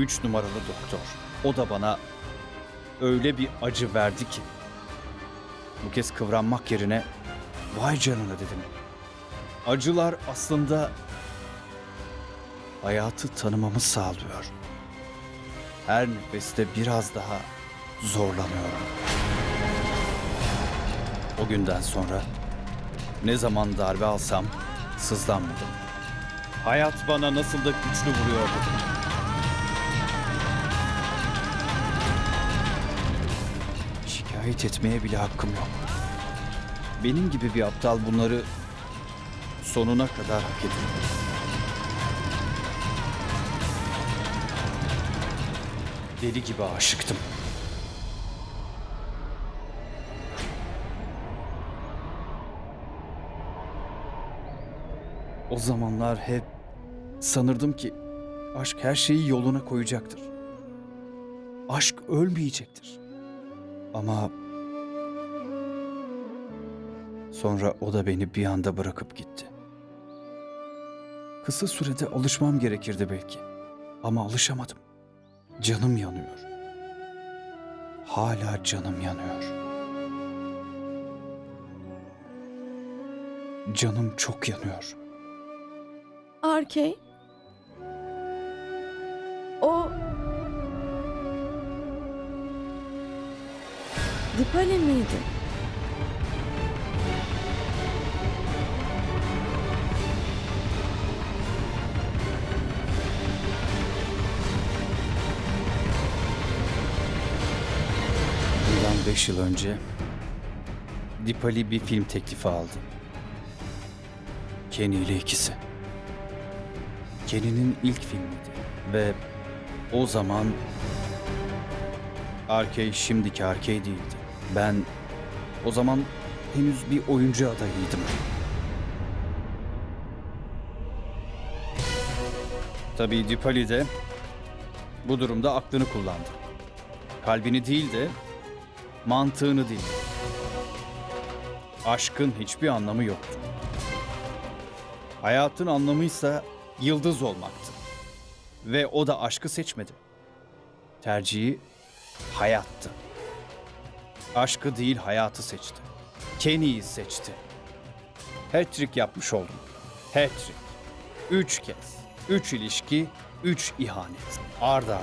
üç numaralı doktor. O da bana öyle bir acı verdi ki. Bu kez kıvranmak yerine vay canına dedim. Acılar aslında hayatı tanımamı sağlıyor. Her nefeste biraz daha zorlanıyorum. O günden sonra ne zaman darbe alsam sızlanmadım. Hayat bana nasıl da güçlü vuruyor dedim. Şikayet etmeye bile hakkım yok. Benim gibi bir aptal bunları sonuna kadar hak ediyor. Deli gibi aşıktım. O zamanlar hep sanırdım ki aşk her şeyi yoluna koyacaktır. Aşk ölmeyecektir. Ama sonra o da beni bir anda bırakıp gitti. Kısa sürede alışmam gerekirdi belki. Ama alışamadım. Canım yanıyor. Hala canım yanıyor. Canım çok yanıyor. Arkey. O... Dipali miydi? Bundan beş yıl önce Dipali bir film teklifi aldı. Kenny ile ikisi. Kenny'nin ilk filmiydi ve o zaman Arkey şimdiki Arkey değildi. Ben o zaman henüz bir oyuncu adayıydım. Tabii Dipali de bu durumda aklını kullandı. Kalbini değil de mantığını değil. Aşkın hiçbir anlamı yoktu. Hayatın anlamıysa yıldız olmaktı. Ve o da aşkı seçmedi. Tercihi hayattı. Aşkı değil hayatı seçti. Kenny'yi seçti. Hat-trick yapmış oldum. Hat-trick. Üç kez. Üç ilişki, üç ihanet. Arda arda.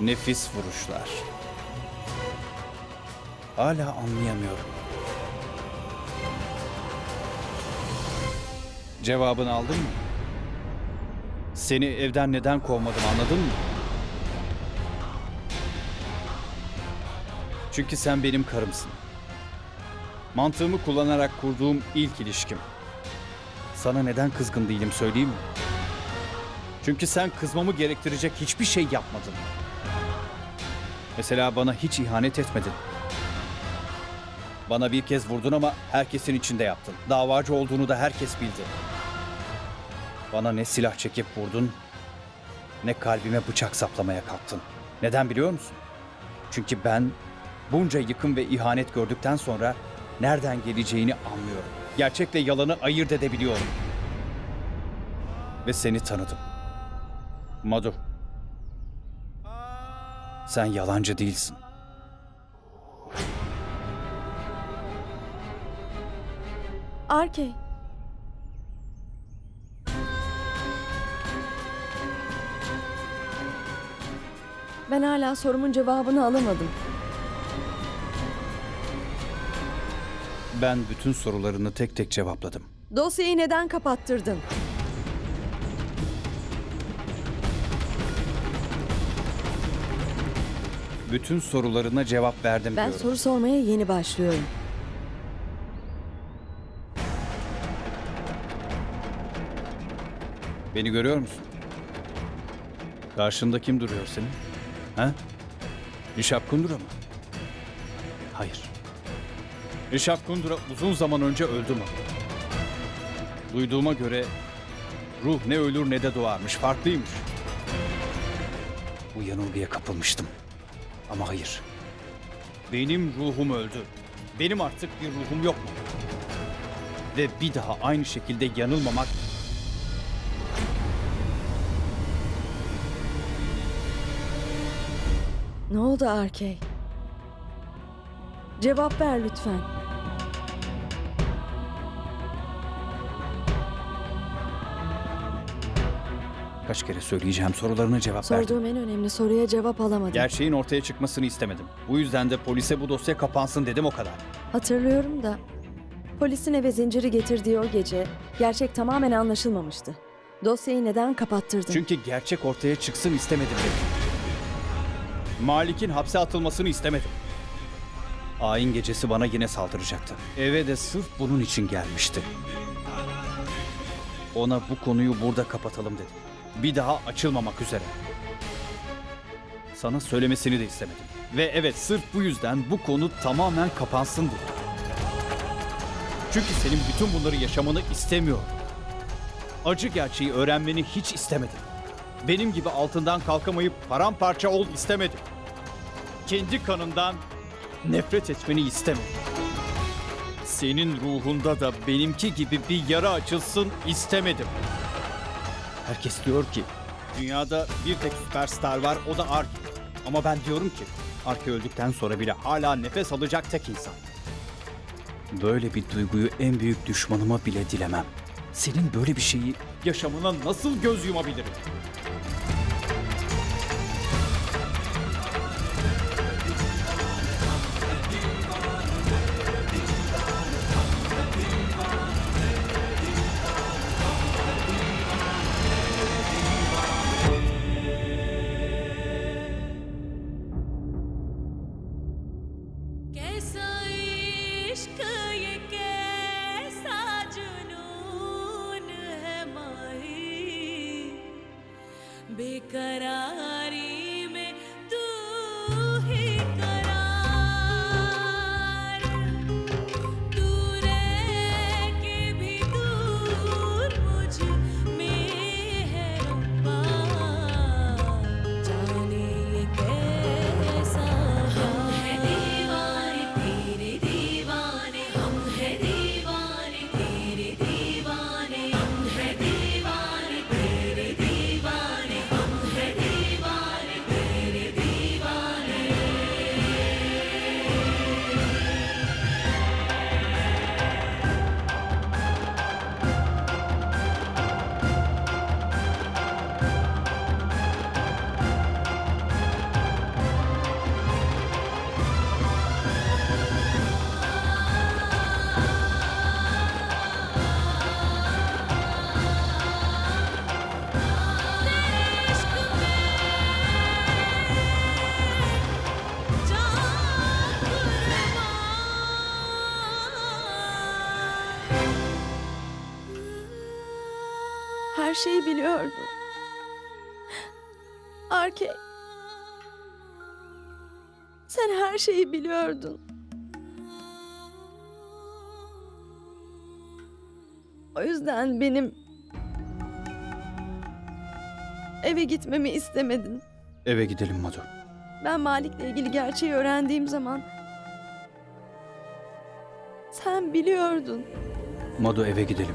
Nefis vuruşlar. Hala anlayamıyorum. Cevabını aldın mı? Seni evden neden kovmadım anladın mı? Çünkü sen benim karımsın. Mantığımı kullanarak kurduğum ilk ilişkim. Sana neden kızgın değilim söyleyeyim mi? Çünkü sen kızmamı gerektirecek hiçbir şey yapmadın. Mesela bana hiç ihanet etmedin. Bana bir kez vurdun ama herkesin içinde yaptın. Davacı olduğunu da herkes bildi. Bana ne silah çekip vurdun, ne kalbime bıçak saplamaya kalktın. Neden biliyor musun? Çünkü ben bunca yıkım ve ihanet gördükten sonra nereden geleceğini anlıyorum. Gerçekle yalanı ayırt edebiliyorum. Ve seni tanıdım. Madu. Sen yalancı değilsin. Arkey. Ben hala sorumun cevabını alamadım. Ben bütün sorularını tek tek cevapladım. Dosyayı neden kapattırdın? Bütün sorularına cevap verdim Ben diyorum. soru sormaya yeni başlıyorum. Beni görüyor musun? Karşında kim duruyor senin? Ha? Rişap Kundura mı? Hayır. Rişat Kundura uzun zaman önce öldü mü? Duyduğuma göre ruh ne ölür ne de doğarmış. Farklıymış. Bu yanılgıya kapılmıştım. Ama hayır. Benim ruhum öldü. Benim artık bir ruhum yok mu? Ve bir daha aynı şekilde yanılmamak Ne oldu Arkey? Cevap ver lütfen. Kaç kere söyleyeceğim sorularına cevap verdim. Sorduğum en önemli soruya cevap alamadım. Gerçeğin ortaya çıkmasını istemedim. Bu yüzden de polise bu dosya kapansın dedim o kadar. Hatırlıyorum da polisin eve zinciri getirdiği o gece gerçek tamamen anlaşılmamıştı. Dosyayı neden kapattırdın? Çünkü gerçek ortaya çıksın istemedim dedim. Malik'in hapse atılmasını istemedim. Ayin gecesi bana yine saldıracaktı. Eve de sırf bunun için gelmişti. Ona bu konuyu burada kapatalım dedim. Bir daha açılmamak üzere. Sana söylemesini de istemedim. Ve evet sırf bu yüzden bu konu tamamen kapansın dedim. Çünkü senin bütün bunları yaşamanı istemiyorum. Acı gerçeği öğrenmeni hiç istemedim. Benim gibi altından kalkamayıp paramparça ol istemedim. Kendi kanından nefret etmeni istemedim. Senin ruhunda da benimki gibi bir yara açılsın istemedim. Herkes diyor ki dünyada bir tek süperstar var o da Ark. Ama ben diyorum ki Ark öldükten sonra bile hala nefes alacak tek insan. Böyle bir duyguyu en büyük düşmanıma bile dilemem. Senin böyle bir şeyi yaşamına nasıl göz yumabilirim? Her şeyi biliyordun. Arkey. Sen her şeyi biliyordun. O yüzden benim eve gitmemi istemedin. Eve gidelim Madu. Ben Malik'le ilgili gerçeği öğrendiğim zaman sen biliyordun. Madu eve gidelim.